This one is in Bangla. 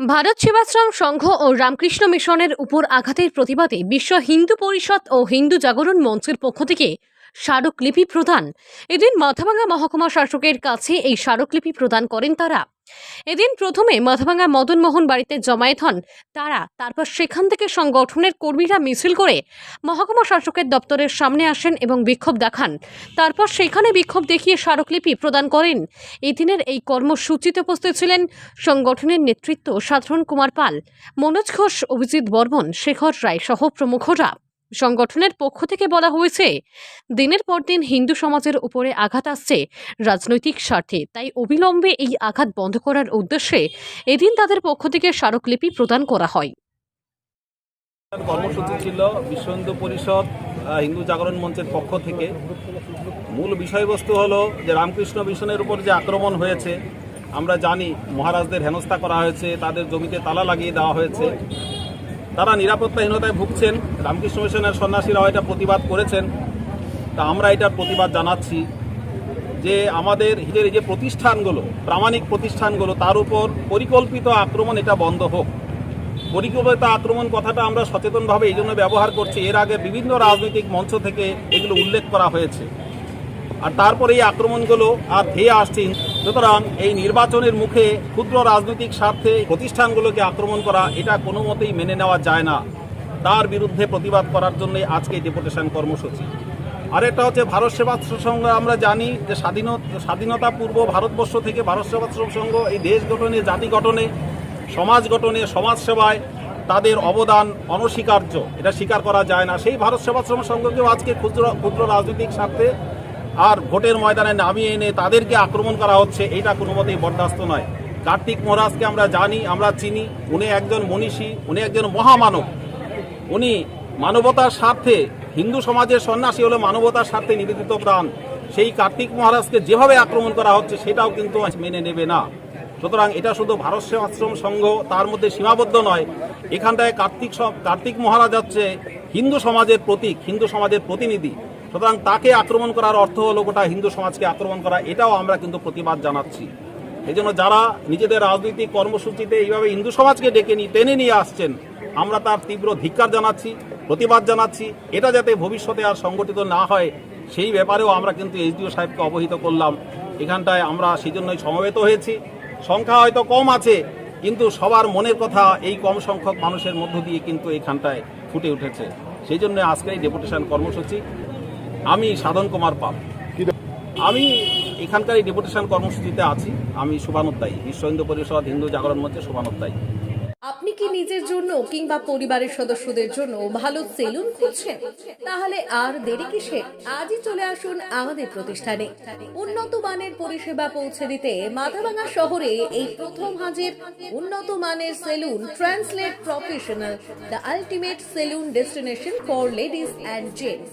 ভারত সেবাশ্রম সংঘ ও রামকৃষ্ণ মিশনের উপর আঘাতের প্রতিবাদে বিশ্ব হিন্দু পরিষদ ও হিন্দু জাগরণ মঞ্চের পক্ষ থেকে স্মারকলিপি প্রদান। এদিন মাথাভাঙ্গা মহকুমা শাসকের কাছে এই স্মারকলিপি প্রদান করেন তারা। এদিন প্রথমে মাথাভাঙ্গা মদন মোহন বাড়িতে জমায়েত হন। তারা তারপর সেখান থেকে সংগঠনের কর্মীরা মিছিল করে মহকুমা শাসকের দপ্তরের সামনে আসেন এবং বিক্ষোভ দেখান। তারপর সেখানে বিক্ষোভ দেখিয়ে স্মারকলিপি প্রদান করেন। এদিনের এই কর্মসূচিতে উপস্থিত ছিলেন সংগঠনের নেতৃত্ব সাধারণ কুমার পাল, মনোজ ঘোষ, অভিজিৎ বর্মন, শেখর রায় সহ প্রমুখরা। সংগঠনের পক্ষ থেকে বলা হয়েছে, দিনের পর দিন হিন্দু সমাজের উপরে আঘাত আসছে রাজনৈতিক স্বার্থে। তাই অবিলম্বে এই আঘাত বন্ধ করার উদ্দেশ্যে এদিন তাদের পক্ষ থেকে স্মারকলিপি প্রদান করা হয়। কর্মসূচি ছিল বিশ্ব হিন্দু পরিষদ হিন্দু জাগরণ মঞ্চের পক্ষ থেকে। মূল বিষয়বস্তু হলো যে রামকৃষ্ণ মিশনের উপর যে আক্রমণ হয়েছে, আমরা জানি মহারাজদের হেনস্থা করা হয়েছে, তাদের জমিতে তালা লাগিয়ে দেওয়া হয়েছে। তারা নিরাপত্তাহীনতায় ভুগছেন। রামকৃষ্ণ মিশনের সন্ন্যাসীরাও এটা প্রতিবাদ করেছেন। তা আমরা এটার প্রতিবাদ জানাচ্ছি যে আমাদের এই যে প্রতিষ্ঠানগুলো, প্রামাণিক প্রতিষ্ঠানগুলো, তার উপর পরিকল্পিত আক্রমণ এটা বন্ধ হোক। পরিকল্পিত আক্রমণ কথাটা আমরা সচেতনভাবে এই জন্য ব্যবহার করছি। এর আগে বিভিন্ন রাজনৈতিক মঞ্চ থেকে এগুলো উল্লেখ করা হয়েছে। আর তারপরে এই আক্রমণগুলো আর ধেয়ে আসছে সুতরাং এই নির্বাচনের মুখে ক্ষুদ্র রাজনৈতিক স্বার্থে প্রতিষ্ঠানগুলোকে আক্রমণ করা, এটা কোনো মতেই মেনে নেওয়া যায় না। তার বিরুদ্ধে প্রতিবাদ করার জন্যই আজকে ডেপুটেশন কর্মসূচি। আরেকটা হচ্ছে ভারত সেবাশ্রম সংঘ, আমরা জানি যে স্বাধীনত স্বাধীনতা পূর্ব ভারতবর্ষ থেকে ভারত সেবাশ্রম সংঘ, এই দেশ গঠনে, জাতি গঠনে, সমাজ গঠনে, সমাজ সেবায় তাদের অবদান অনস্বীকার্য। এটা স্বীকার করা যায় না। সেই ভারত সেবাশ্রম সংঘকেও আজকে ক্ষুদ্র ক্ষুদ্র রাজনৈতিক স্বার্থে আর ভোটের ময়দানে নামিয়ে এনে তাদেরকে আক্রমণ করা হচ্ছে, এটা কোনো মতেই বরদাস্ত নয়। কার্তিক মহারাজকে আমরা জানি, আমরা চিনি, উনি একজন মনীষী, উনি একজন মহামানব। উনি মানবতার স্বার্থে, হিন্দু সমাজের সন্ন্যাসী হলো মানবতার স্বার্থে নিবেদিত প্রাণ। সেই কার্তিক মহারাজকে যেভাবে আক্রমণ করা হচ্ছে, সেটাও কিন্তু মেনে নেবে না। সুতরাং এটা শুধু ভারত আশ্রম সংঘ, তার মধ্যে সীমাবদ্ধ নয়। এখানটায় কার্তিক কার্তিক মহারাজ হচ্ছে হিন্দু সমাজের প্রতীক, হিন্দু সমাজের প্রতিনিধি। সুতরাং তাকে আক্রমণ করার অর্থ হলো গোটা হিন্দু সমাজকে আক্রমণ করা, এটাও আমরা কিন্তু প্রতিবাদ জানাচ্ছি। এই জন্য যারা নিজেদের রাজনৈতিক কর্মসূচিতে এইভাবে হিন্দু সমাজকে ডেকে নিয়ে টেনে নিয়ে আসছেন, আমরা তার তীব্র ধিক্কার জানাচ্ছি, প্রতিবাদ জানাচ্ছি। এটা যাতে ভবিষ্যতে আর সংগঠিত না হয়, সেই ব্যাপারেও আমরা কিন্তু এসডিও সাহেবকে অবহিত করলাম। এখানটায় আমরা সেই জন্যই সমবেত হয়েছি। সংখ্যা হয়তো কম আছে, কিন্তু সবার মনের কথা এই কম সংখ্যক মানুষের মধ্য দিয়ে কিন্তু এখানটায় ফুটে উঠেছে। সেই জন্য আজকে এই ডেপুটেশন কর্মসূচি আমি সাধন কুমার পাল। আমি এখানকার এই ডেপুটেশন কর্মসূচিতে আছি। আমি শুভানুদ্দায়ী বিশ্ব হিন্দু পরিষদ, হিন্দু জাগরণ মঞ্চে শুভানুদ্দায়ী। আপনি কি নিজের জন্য কিংবা পরিবারের সদস্যদের জন্য ভালো সেলুন খুঁজছেন? তাহলে আর দেরি কিসে আজই চলে আসুন আমাদের প্রতিষ্ঠানে। উন্নত মানের পরিষেবা পৌঁছে দিতে মাথাভাঙা শহরে এই প্রথম হাজির উন্নত মানের salon translate professional, the ultimate salon destination for ladies and gents.